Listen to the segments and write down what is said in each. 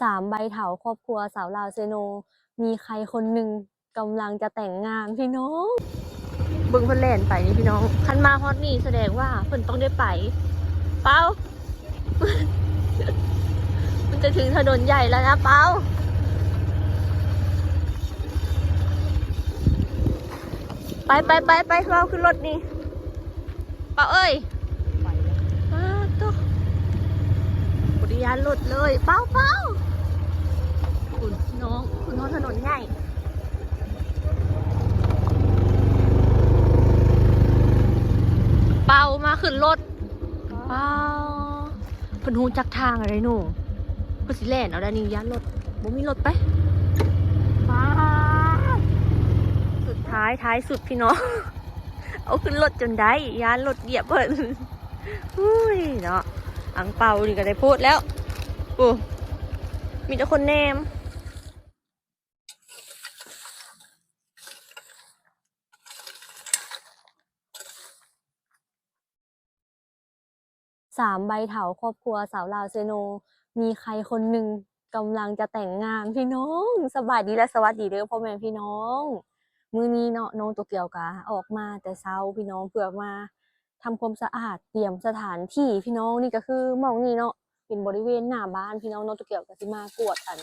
สามใบเถาครอบครัวสาวลาวเซโน มีใครคนหนึ่งกำลังจะแต่งงานพี่น้องเบึงเพิ่นแล่นไปนี่พี่น้องคันมาฮอตนี่แสดงว่าเพิ่นต้องได้ไป เป้า มันจะถึงถนนใหญ่แล้วนะเป้าไปไปไปไปเราขึ้นรถนี่เป้าเอ้ยมาตุ๊กบริยานรถเลย เป้าเป้าคุณ น้องคุณน้องถนนใหญ่เป้ามาขึ้นรถเป้าเพิ่นฮู้จักทางอะไรหนูเพิ่นสิแล่นเอาได้นี่ยานรถบ่มีรถไปป้าสุดท้ายท้ายสุดพี่น้องเอาขึ้นรถจนได้ยานรถเหยียบเพิ่นอุ้ยเนาะอังเปานี่ก็ได้พูดแล้วโอ้มีแต่คนแนม สามใบเถาครอบครัวสาวลาวเซโน มีใครคนหนึ่งกำลังจะแต่งงานพี่น้องสบายดีและสวัสดีเด้อพ่อแม่พี่น้อง มือนี้เนาะน้องตัวเกียวกะออกมาแต่เช้าพี่น้องเพื่อมาทำความสะอาดเตรียมสถานที่พี่น้องนี่ก็คือมองนี่เนาะเป็นบริเวณหน้าบ้านพี่น้องน้องตัวเกียวก็สิมากวดอัน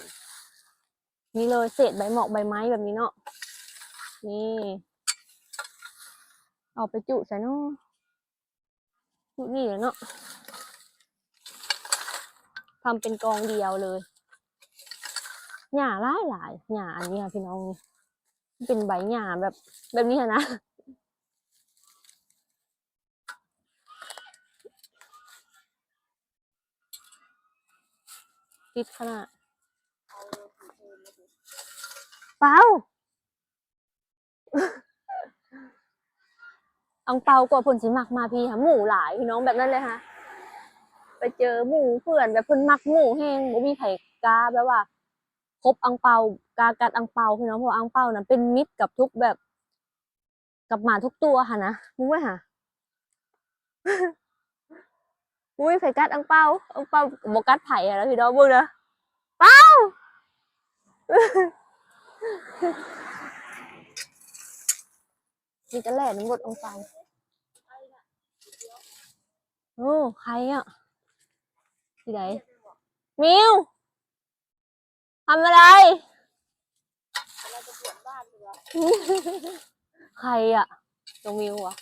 นี่เลยเศษใบหมอกใบไม้แบบนี้เนาะนี่เอาไปจุใส่เนาะจุนี่เลยเนาะ ทำเป็นกองเดียวเลยหญ้าหลายหลายหญ้าอันนี้ค่ะพี่น้องนี่เป็นใบหญ้าแบบ แบบนี้นะติดขนาดเปาอังเปากว่าผลสิมักมาพี่ค่ะหมูหลายพี่น้องแบบนั้นเลยค่ะ ไปเจอหมู่เพื่อนแบบเพิ่นมักหมู่แห้งบ่มีไผกล้าแบบว่าคบอังเปากากัดอังเปาพี่น้องเพราะอังเปานั้นเป็นมิตรกับทุกแบบ กับหมาทุกตัวค่ะนะมึงว่าหะมุ้ยไผกัดอังเปาอังเปาบ่กัดไผอะแล้วพี่น้องเบิ่งนะเปานี่จะแหล่น้ำบดอังเปาโอ้ใครอะ ที่ไหนมิวทำอะไร ใครอะน้องมิวอะ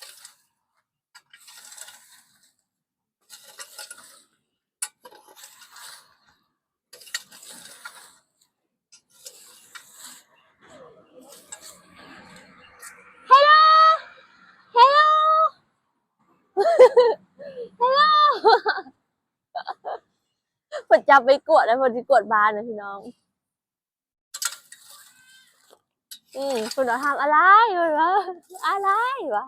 ฮัลโหลฮัลโหล ฮัลโหล เพิ่น จับไปกวดแล้วพอดีกวดบ้านนะพี่น้อง อืมคุณเราทำอะไรเพิ่นว่าอะไรวะ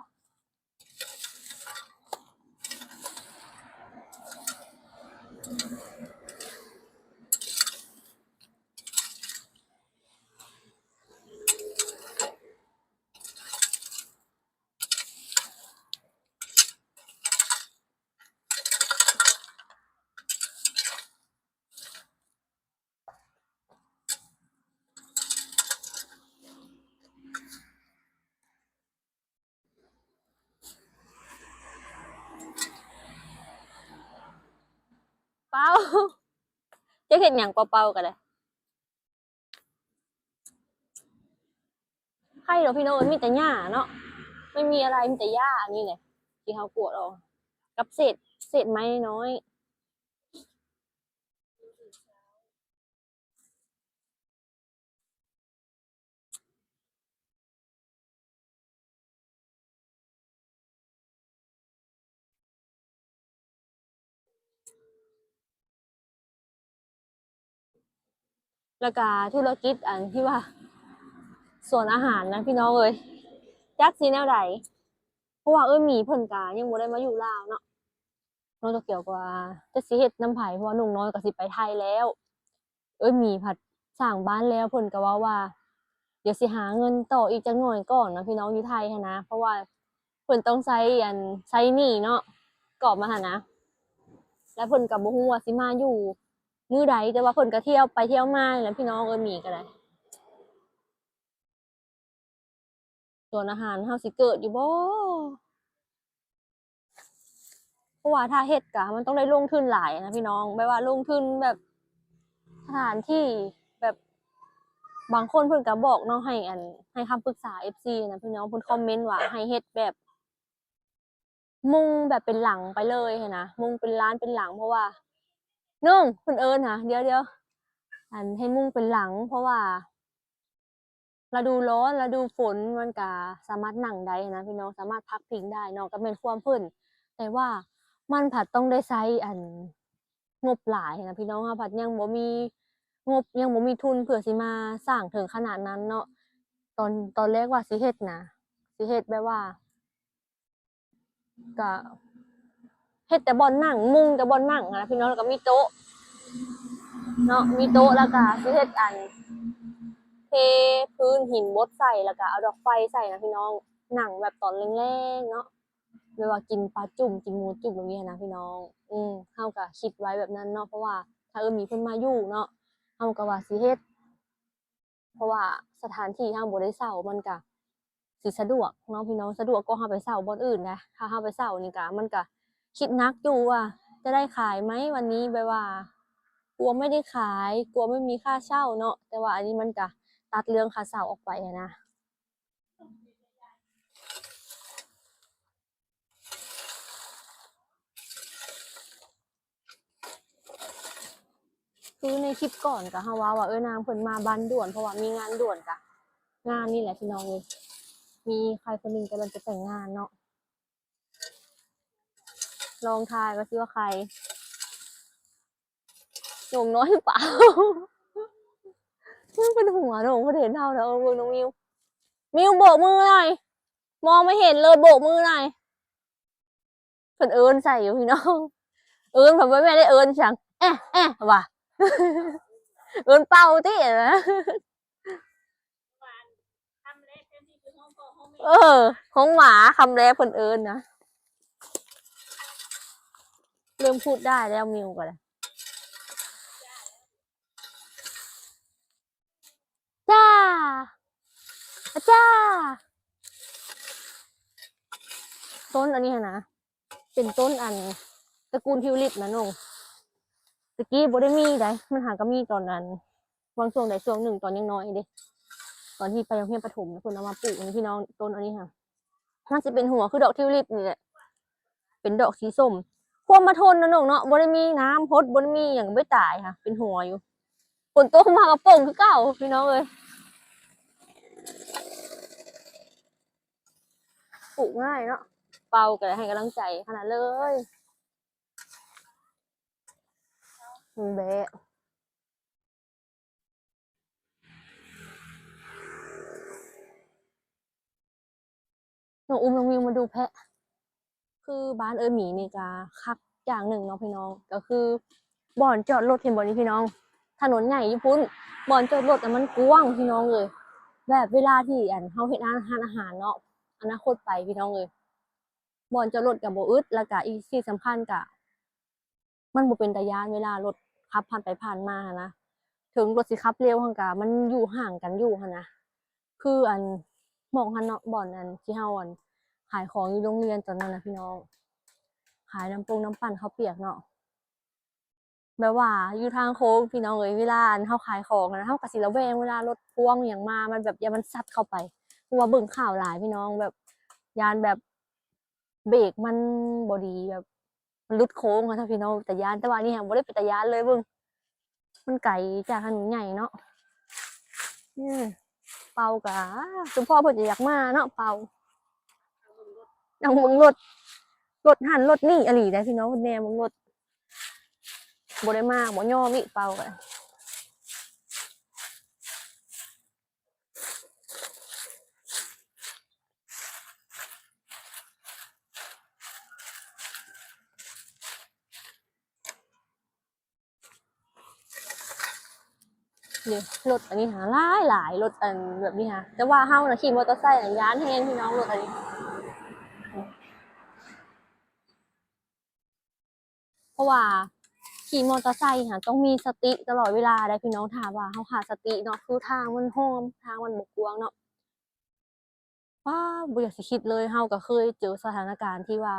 เป้า จะ เห็นอย่างเป่าๆกันเลยใครเหรอพี่น้องมีแต่หญ้าเนาะไม่มีอะไรมีแต่หญ้าอันนี้เลยที่เขากวดเอากับเศษเศษไม้น้อย แล้วก็ธุรกิจอันที่ว่าส่วนอาหารนะพี่น้องเอ้ยจักซีแนวใดเพราะว่าเอ้ยหมีเพิ่นกายังบ่ได้มาอยู่ลาวเนาะน้องตะเกี่ยวกว่าจะสิเฮ็ดน้ำไผ่เพราะว่านุ่งน้อยก็สิไปไทยแล้ว เอ้ยหมีผัดสร้างบ้านแล้วเพิ่นก็ว่าว่า เดี๋ยวสิหาเงินต่ออีกจักหน่อยก่อนนะพี่น้องอยู่ไทยนะ เพราะว่าเพิ่นต้องใช้อันใช้หนี้เนาะกอบมาหั่นนะ แล้วเพิ่นก็บ่ฮู้ว่าสิมาอยู่ มือใดแต่ว่าเพิ่นก็เที่ยวไปเที่ยวมาแล้วพี่น้องเอ้ยหมีก็ได้ส่วนอาหารเฮาสิเกิดอยู่บ่เพราะว่าถ้าเฮ็ดกะมันต้องได้ลงทุนหลายนะพี่น้องไม่ว่าลงทุนแบบสถานที่แบบบางคนเพิ่นก็บอกเนาะให้อันให้คำปรึกษา FC นะพี่น้องเพิ่นคอมเมนต์ว่าให้เฮ็ดแบบมุงแบบเป็นหลังไปเลยหั้นนะมุงเป็นร้านเป็นหลังเพราะว่า นุ่งคุณเอิญค่ะเดี๋ยวเดี๋ยวอันให้มุ่งเป็นหลัง เพราะว่าฤดูร้อนฤดูฝนมันก็สามารถนั่งได้นะพี่น้องสามารถพักพิงได้เนอกก็เป็นความเพิ่นแต่ว่ามันผัดต้องได้ใช้อันงบหลายนะพี่น้องค่ะผัดยังบ่มีงบยังบ่มีทุนเผื่อสิมาสร้างถึงขนาดนั้นเนาะตอนตอนแรกว่าสิเฮ็ดนะสิเฮ็ดแบบว่าก็ เฮ็ดแต่บอลนั่งมุงแต่บอลนั่งอะนะพี่น้องแล้วก็มีโต๊ะเนาะมีโต๊ะแล้วก็สิเฮ็ดอันเทพื้นหินบดใส่แล้วก็เอาดอกไฟใส่นะพี่น้องหนังแบบตอนแรงๆเนาะเวลากินปลาจุ่มกินหมูจุ่มแบบนี้นะพี่น้อง อืมเฮาก็คิดไว้แบบนั้นเนาะเพราะว่าถ้าเออมีเพิ่นมาอยู่เนาะเฮาก็ว่าสิเฮ็ดเพราะว่าสถานที่เฮาบ่ได้เช่ามันก็สิสะดวกเนาะพี่น้องสะดวกก็เฮาไปเช่าบ่อนอื่นนะถ้าเฮาไปเช่านี่ก็มันก็ คิดนักอยู่ว่า จะได้ขายไหมวันนี้แบบว่า กลัวไม่ได้ขาย กลัวไม่มีค่าเช่าเนาะแต่ว่าอันนี้มันก็ตัดเรื่องค่าเช่าออกไปอะนะคือในคลิปก่อนก็เฮาว่าว่าเออนางเพิ่นมาบ้านด่วนเพราะว่ามีงานด่วนกะงานนี่แหละพี่น้องเลยมีใครคนหนึ่งกำลังจะแต่งงานเนาะ ลองทายก็สิว่าใครหนุ่มน้อยหรือเปล่ามันเป็นหัวหนุ่มเขาเห็นเท่าแล้วเออมือน้องมิว มิวโบกมือหน่อย มองไม่เห็นเลยโบกมือหน่อยเพิ่นเอิญใส่อยู่พี่น้อง เอิญผมไม่ได้เอิญสั่งแอะแอะว่ะเอิญเป่าที่นะเออของหมาคำแรกเพิ่นเอิญนะ เริ่มพูดได้แล้วมิวก็เลยจ้าอาจ้า ต้นอันนี้นะ เป็นต้นอันตระกูลทิวลิปนะนงตะกี้บ่ได้มีได้มันหาก็มีตอนนั้นบางช่วงใดช่วงหนึ่งตอนยังน้อยเด้ตอนที่ไปโรงเรียนประถมเพิ่นเอามาปลูกนี่พี่น้องต้นอันนี้ค่ะมันจะเป็นหัวคือดอกทิวลิปนี่แหละเป็นดอกสีส้ม ความมาทนนะน้องเนาะบ่ได้มีน้ำพดบ่ได้มีอย่างไม่ตายค่ะ เป็นหัวอยู่ฝนตกมาก็โป่งคือเก่าพี่น้องเอ้ยปลูกง่ายเนาะเป่าก็ได้ให้กำลังใจขนาดเลยมันแบะน้องอุ้มน้องวิวมาดูแพะ คือบ้านเออหมีนี่จะคักอย่างหนึ่งเนาะพี่น้อง ก็คือบ่อนจอดรถเห็นบ่อนี้พี่น้อง ถนนใหญ่ญี่ปุ่นบ่อนจอดรถแต่มันกว้างพี่น้องเลยแบบเวลาที่อันเฮาเฮ็ดอาหารอาหารเนาะอนาคตไปพี่น้องเลยบ่อนจอดรถกับบ่อึดแล้วก็อีกที่สำคัญก็มันบ่เป็นตะยานเวลารถขับผ่านไปผ่านมานะถึงรถสิขับเร็วหั่นก็มันอยู่ห่างกันอยู่หั่นนะคืออันหมองหันเนาะบ่อนอันที่เฮาอัน ขายของอยู่โรงเรียนตอนนั้นนะพี่น้อง ขายน้ำปุงน้ำปั่นข้าวเปียกเนาะแบบว่าอยู่ทางโค้งพี่น้องเอ้ยเวลาอันเขาขายของนะเขากระสิระแวงเวลารถพ่วงอย่างมามันแบบยามันซัดเข้าไปเพราะว่าเบิ่งข่าวหลายพี่น้องแบบยานแบบเบรกมันบอดีแบบมันลุดโค้งอะถ้านพี่น้องแต่ยานแต่ว่านี่ฮะบ่ได้เป็นแต่ยานเลยเบิ่งมันไกลจากถนนใหญ่เนาะอืมเป่ากะคุณพ่อเพิ่นจะอยากมาเนาะเป่า นังมึงรถรถหันรถนี่อะไรได้พี่น้องแนวมึงรถบได้มากบ่ย่อมิเปล่ากันนี่รถอันนี้หาหลายหลายรถอันแบบนี้ฮะแต่ว่าเฮาน่ะขี่มอเตอร์ไซค์น่ะย้านแฮงพี่น้องรถอันนี้ เพ ราะว่าขี่มอเตอร์ไซค์ค่ะต้องมีสติตลอดเวลาได้พี่น้องถามว่าเขาขาดสติเนาะคือทางมันโฮมทางมันบกกวงเนาะว้าบ่อยากสิคิดเลยเฮาก็เคยเจอสถานการณ์ที่ว่า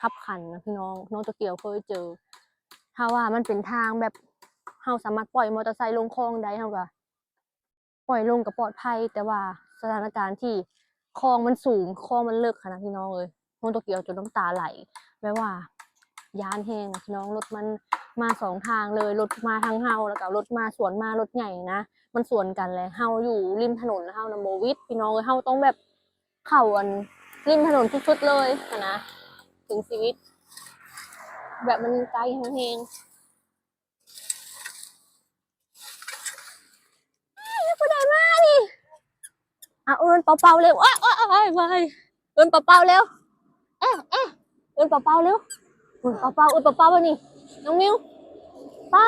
ขับขันนะพี่น้องน้องตะเกียวเคยเจอถ้าว่ามันเป็นทางแบบเฮาสามารถปล่อยมอเตอร์ไซค์ลงคลองได้เฮาก็ปล่อยลงก็ปลอดภัย แต่ว่าสถานการณ์ที่คลองมันสูงคลองมันเลึกค่ะนะพี่น้องเอ้ยน้องตะเกียวจนน้ำตาไหลแม้ว่า ยานแหงพี่น้องรถมันมาสองทางเลยรถมาทางเฮาแล้วก็รถมาสวนมารถใหญ่นะมันสวนกันเลยเฮาอยู่ริมถนนเฮานะโมวิดพี่น้องเฮาต้องแบบเข่าอันริมถนนสุดๆเลยนะถึงชีวิต แบบมันไกลแหงๆอ้าวแล้วกูได้มานี่อะเอินเป่าๆเร็วอ้าวอ้าวอ้าวไปเอินเป่าๆเร็วเอ๊ะเอ๊ะเอินเป่าๆเร็ว อุ้ยเปาเปาอุ้ยเปาเปาวะนี่น้องมิวเปา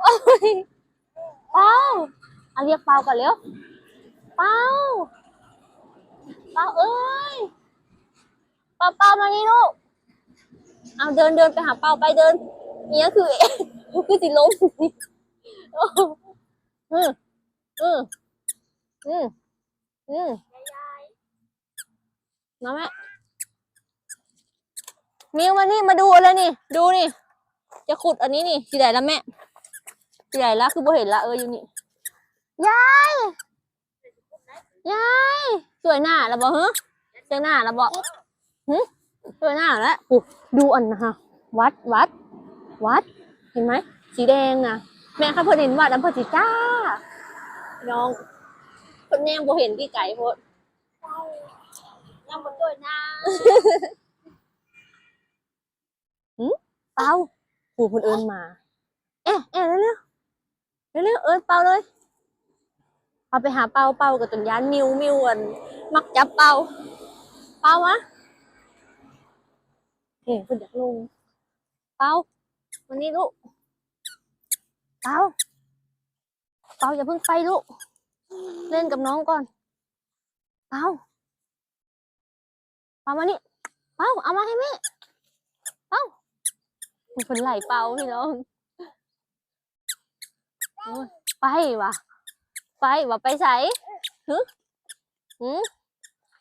โอ้ยเปาเอาเรียกเปาก่อนเร็วเปาเปาเอ้ยเปาเปามานี่ลูกเอาเดินเดินไปหาเปาไปเดินเนี้ยคือคือสิล้มโอ้อืมอืมอืมอืมมาแม่ มิวมานี่มาดูเลยนี่ ดูนี่ จะขุดอันนี้นี่สีไหนละแม่สีไหนละคือบ่เห็นละเอออยู่นี่ยายยายสวยหน้าละบ่ฮะสวยหน้าละบ่หึสวยหน้าแล้วปุ๊ดูอันนะฮะวัดวัด วัด เห็นไหมสีแดงนะแม่ค่ะเพิ่นเห็นวัดอันเพิ่นสิจ้า น้องเพิ่นแนมบ่เห็นที่ไก่โพดยังบนด้วยนะ เปาปู่คุณเอิญมา เอ๊ะเอ๊ะเร็วเร็วเร็วเร็วเอิญเปาเลยเอาไปหาเปาเปากับตุนยานมิวมิวอันมักจับเปาเปามะเฮ้ยคุณอยากลงเปาวันนี้ลูกเปาเปาอย่าเพิ่งไปลูกเล่นกับน้องก่อนเปาเปามานี่เปาเอามาให้แม่เปา มันเป็นไหลเป่าพี่น้องไปวะไปวะไปใส่ฮึหืม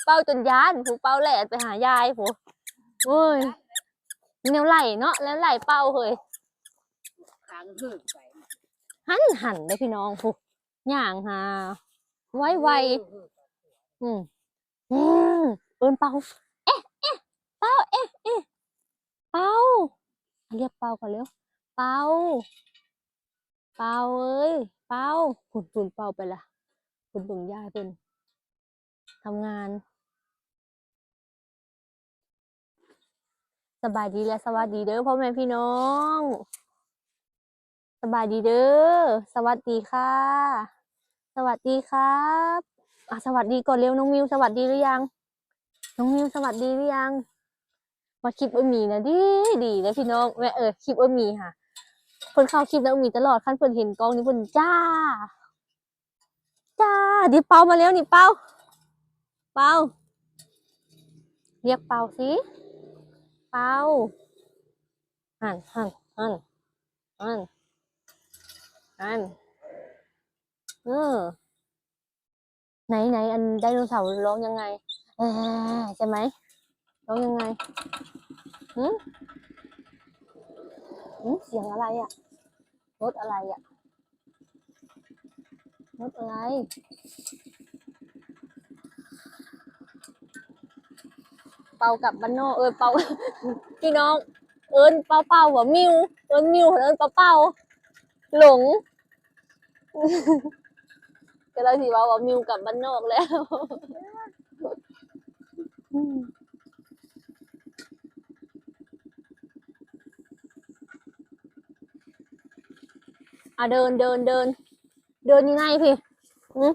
เป่าจนยานผูเป่าแหลดไปหายายผูโอ้ยแนวไหลเนาะแล้วไหลเป่าเฮ้ยหันหันเลยพี่น้องผูย่างหาไวไวอืมอืมเอินเป่าเอ๊ะเอ๊ะเป่าเอ๊ะเอ๊ะเป่า เรียกเป่าก่อนเร็ว เปา เปาเอ้ย เปาฝุ่นฝุ่นเปาไปละฝุ่นเบิ่งยายเพิ่นทำงาน สบายดีและสวัสดีเด้อพ่อแม่พี่น้อง สบายดีเด้อ สวัสดีค่ะ สวัสดีครับอะสวัสดีก่อนเร็วน้องมิวสวัสดีหรือยัง น้องมิวสวัสดีหรือยัง มาคลิปเอมีนะดีดีนะพี่น้องแม่เออคลิปเอมีค่ะเพิ่นเข้าคลิปแล้วมีตลอดขั้นเพิ่นเห็นกล้องนี่เพิ่นจ้า จ้าดิเปามาแล้วนี่เปาเปาเรียกเปาสิเปาหันหันหันหันหันเออไหนไหนอันไดโนเสาร์ร้องยังไงเออใช่ไหม ร้องยังไงหืมหืมเสียงอะไรอะรถอะไรอะรถอะไร เป่ากับบ้านนอกเอินเป่าพี่น้อง เอินเป่าเป่าหัวมิวเอินมิวเอินเป่าเป่าหลงก็เลยสิว่าว่ามิวกลับบ้านนอกแล้ว อืม อ่ะเดินเดินเดิน เดินยังไงพี่อืม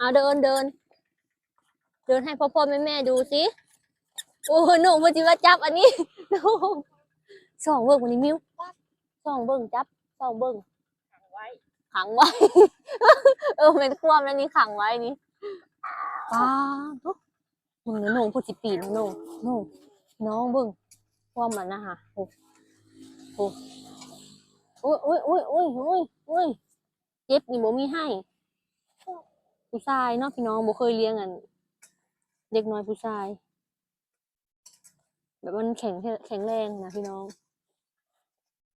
อะเดินเดิน เดินให้พ่อพ่อแม่แม่ดูสิโอ้หนูมันจิว่าจับอันนี้หนูสองเบิ่งวันนี้มิวสองเบิ่งจับสองเบิ่งขังไว้ ขังไว้ เออเป็นความแล้วนี่ขังไว้นี่ป้ามึงหนูพูดสิปีนหนูหนูน้องเบิ่งว่ามันนะคะ โอ้โอ้อุ้ยอุ้ยอุ้ยอุ้ยอุ้ยอุ้ยเจ็บนี่บ่มีให้ ผู้ชายเนาะพี่น้องบ่เคยเลี้ยงอัน เด็กน้อยผู้ชาย แบบมันแข็งแข็งแรงนะพี่น้อง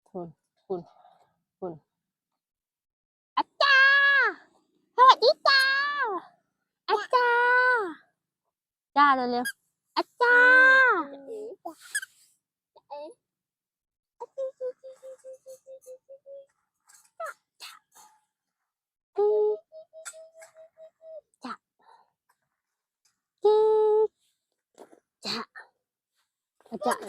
คุณคุณคุณอาจารย์สวัสดีจ้าอาจารย์จ้าเร็วๆอาจารย์ จ้าจ้าอาจารย์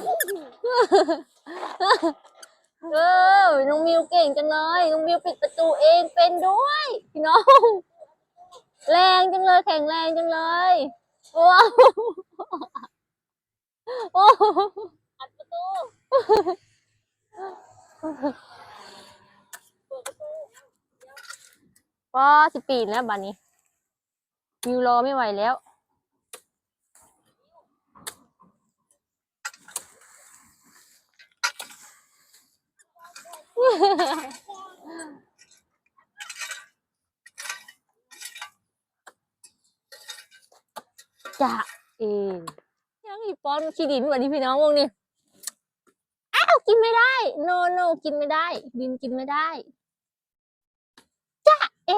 เออน้องมิวเก่งจังเลยน้องมิวปิดประตูเองเป็นด้วยพี่น้อง แรงจังเลยแข็งแรงจังเลยว้าวโอ้อัดประตู ป้อสิปีนแล้วบัดนี้มิวรอไม่ไหวแล้ว จะเองยังอีป้อนขี้ดินวันนี้พี่น้องวงนี้อ้าวกินไม่ได้ โนโนกินไม่ได้ ดินกินไม่ได้ จะ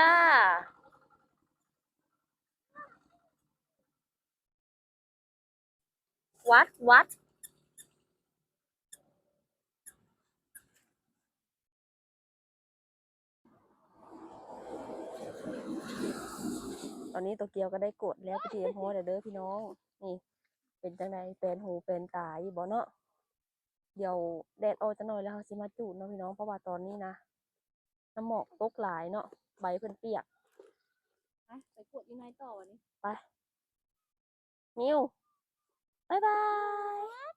จ้าวัดวัดตอนนี้โตเกียวก็ได้กดแล้วพี่เทีมโฮเดี๋ยวเด้อพี่น้อง นี่ เป็นจังไดเป็นหูเป็นตาอยู่บ่เนาะเดี๋ยวแดดออกจะหน่อยแล้วเขาสิมาจูดเนาะพี่น้องเพราะว่าตอนนี้นะน้ำหมอกตกหลายเนาะ ใบเพิ่นเปียกไปไปกดยังไงต่อวันนี้ไปมิวบายบาย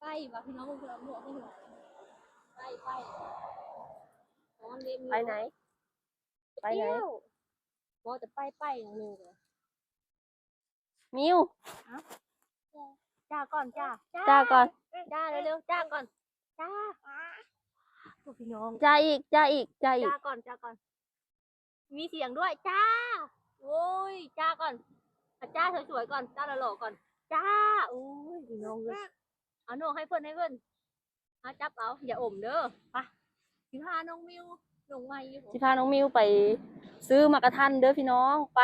ไปว่ะพี่น้องเพื่อนหมวกให้หน่อยไปไปนอนเรียนไปไหน ไปไหนบอกจะไปไปอย่างหนึงเลยมิว จ้าก่อนจ้าจ้าก่อนจ้าเร็วๆจ้าก่อนจ้าพวกพี่น้องจ้าอีกจ้าอีกจ้าอีกจ้าก่อนจ้าก่อน มีเสียงด้วยจ้าโอ้ยจ้าก่อนอะจ้าสวยๆก่อนจ้าหล่อๆก่อน จ้าโอ้ยพี่น้องเลยเอาโหนให้เพื่อนให้เพื่อนเอาจับเอาอย่าอมเด้อไปสิพาน้องมิวน้องไม้อยู่สิพาน้องมิวไป ซื้อมากระทันเด้อพี่น้องไป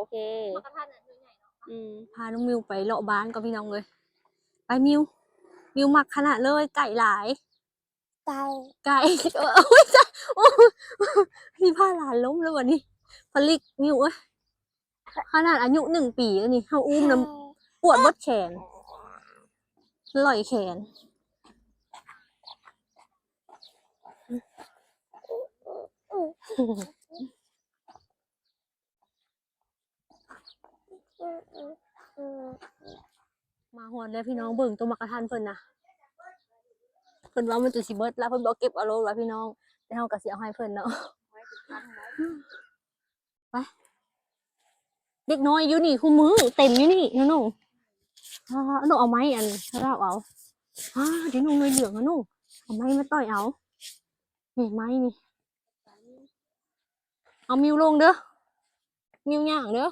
เลยโอเคมากระทันอะเนื้อใหญ่เนาะอืมพาน้องมิวไปเลาะบ้านกับพี่น้องเลย ไปมิว มิวมักขนาดเลยไก่หลาย ไก่ไก่เออไม่ใช่โอ้ยพี่พาหลานล้มแล้ววันนี้พลิกมิวเอ้ยขนาดอายุหนึ่งปีแล้วนี่เขาอุ้มน้ำปวดบดแขนลอยแขน มาหอนแล้วพี่น้องเบิ่งตัวมักกะทันเพิ่นนะเพิ่นว่ามันจะสิเบิดแล้วเพิ่นบอกเก็บเอาลงแล้วพี่น้องแต่เฮาก็สิเอาให้เพิ่นเนาะไว้ติดพันไว้เด็กน้อยอยู่นี่คู่มือเต็มอยู่นี่น้องนูอ่าหนูเอาไม้อันเราเอาอ่าเดี๋ยวหนูเลยเหลืองนะหนูเอาไม้มาต่อยเอานี่ไม้นี่เอามิวลงเด้อมิวย่างเด้อ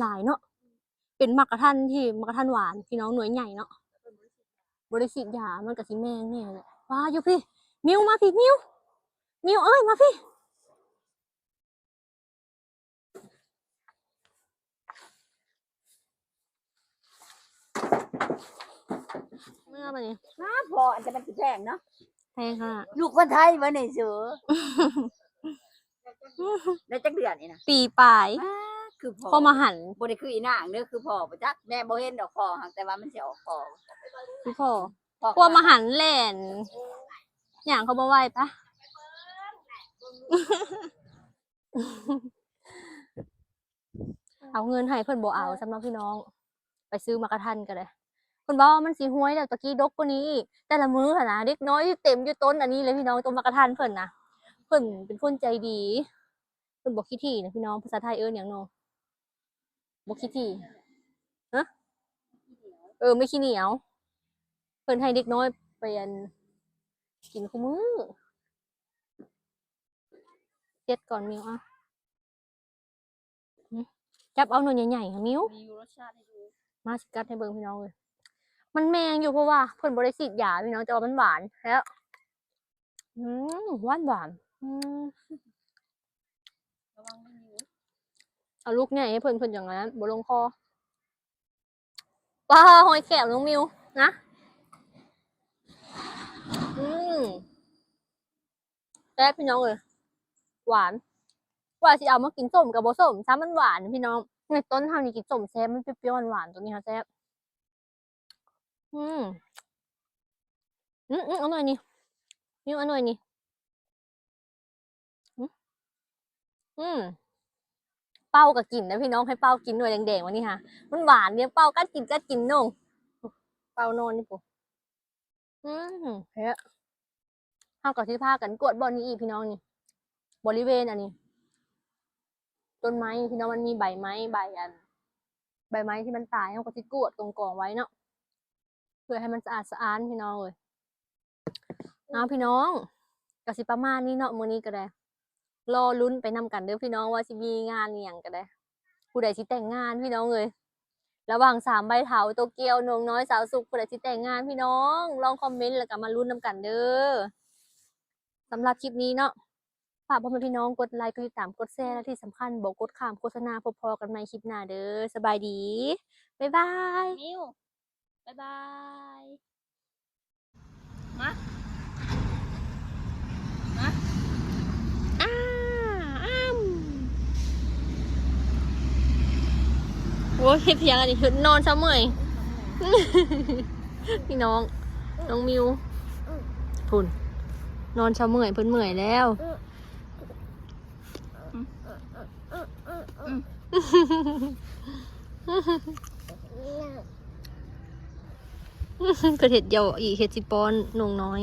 หลายเนาะเป็นมักกะทันที่มักกะทันหวานพี่น้องหน่วยใหญ่เนาะบริสิทธิ์ยามันกับสิแมงแน่แหละว้าอยู่พี่ มิวมาพี่มิวมิวเอ้ยมาพี่เมื่อมาเนี่ยน้าพออันจะมันสิแพงเนาะแพงค่ะ ลูกคนไทยมาในเสือได้จักเดือนนี่นะปีปลายอ้า คือพอพอมาหันบ่ได้คืออีนางเด้อคือพอบ่จักแม่บ่เห็นดอกพอหักแต่ว่ามันสิออกพอพี่พ่อพอพวกมาหันแล่นอย่างเขาบ่ไหวปะเอาเงินให้เพิ่นบ่เอาสำหรับพี่น้อง ไปซื้อมากระทันกันเลยเพิ่นบอกว่ามันสิห้วยแล้วตะกี้ดกกว่านี้อีกแต่ละมื้อหั่นนะเด็กน้อยเต็มอยู่ต้นอันนี้เลยพี่น้องต้นมากระทันเพิ่นนะเพิ่นเป็นคนใจดีเพิ่นบอกคิดที่นะพี่น้องภาษาไทยเอิ้นหยังเนาะ บ่คิดที่ฮะเออ ไม่ขี้เหนียว เพิ่นให้เด็กน้อยไปอันกินคู่มื้อเจ็ดก่อนมิวอะหึจับเอาหน่วยใหญ่ๆค่ะมิวมีรสชาติให้ดูมาสิกัดให้เบิ่งพี่น้องเลยมันแมงอยู่เพราะว่าเพิ่นบ่ได้ฉีดยาพี่น้องแต่ว่ามันหวานแล้วอืมหวานหวานอืมระวังไม่มี เอาลูกใหญ่ให้เพิ่นเพิ่นอย่างนั้นบ่ลงคอปลาหอยแขมน้องมิวนะอืมแซ่บพี่น้องเลยหวานว่าสิเอามากินส้มกับบส้มซ้ำมันหวานพี่น้องในต้นเฮานี่กินส้มแซ่บมันเปรี้ยวๆหวานตัวนี้ค่ะแซ่บอืมอืมอืมเอาหน่อยนี่มิวเอาน่อยนี่อืม เป้ากับกินนะพี่น้องให้เป้ากินหน่วยแดงๆวันนี้ค่ะ มันหวานเนี่ยเป้ากัดกินกัดกินนงเป้านอนนี่ปุ๊อืมเฮ้ยเฮากับที่พากันกวดบอลนี้อีกพี่น้องนี่ บริเวณอันนี้ต้นไม้พี่น้องมันมีใบไม้ใบอัน ใบไม้ที่มันตายเขาก็ที่กวดกองกองๆไว้เนาะเพื่อให้มันสะอาดสะอ้านพี่น้องเลยเอาพี่น้องกสิประมาณนี้เนาะมื้อนี้ก็ได้ รอลุ้นไปนำกันเด้อพี่น้องว่าสิมีงานอหย่างก็ได้ ผู้ใดสิแต่งงานพี่น้องเลยระหว่างสามใบเถาโตเกียวนงน้อยสาวสุขผู้ใดสิแต่งงานพี่น้อง ลองคอมเมนต์แล้วก็มาลุ้นนำกันเด้อสำหรับคลิปนี้เนาะฝากพ่อแม่พี่น้องกดไลค์กดติดตามกดแชร์และที่สำคัญบอกกดข้ามโฆษณาพอๆกันใหม่คลิปหน้าเด้อสบายดีบ๊ายบายมิวบ๊ายบายอ้าอ้ำโอ้ยเพียงอันนี้คือนอนซะเมื่อยพี่น้อง น้องมิวพุ่น นอนซะเมื่อยเพิ่นเมื่อยแล้วเพิ่นเห็ดเดียวอีเห็ดสิปอนนงน้อย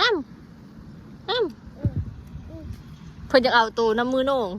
อ้ำอ้ำเพิ่นจะเอาตัวน้ำมือโน่ง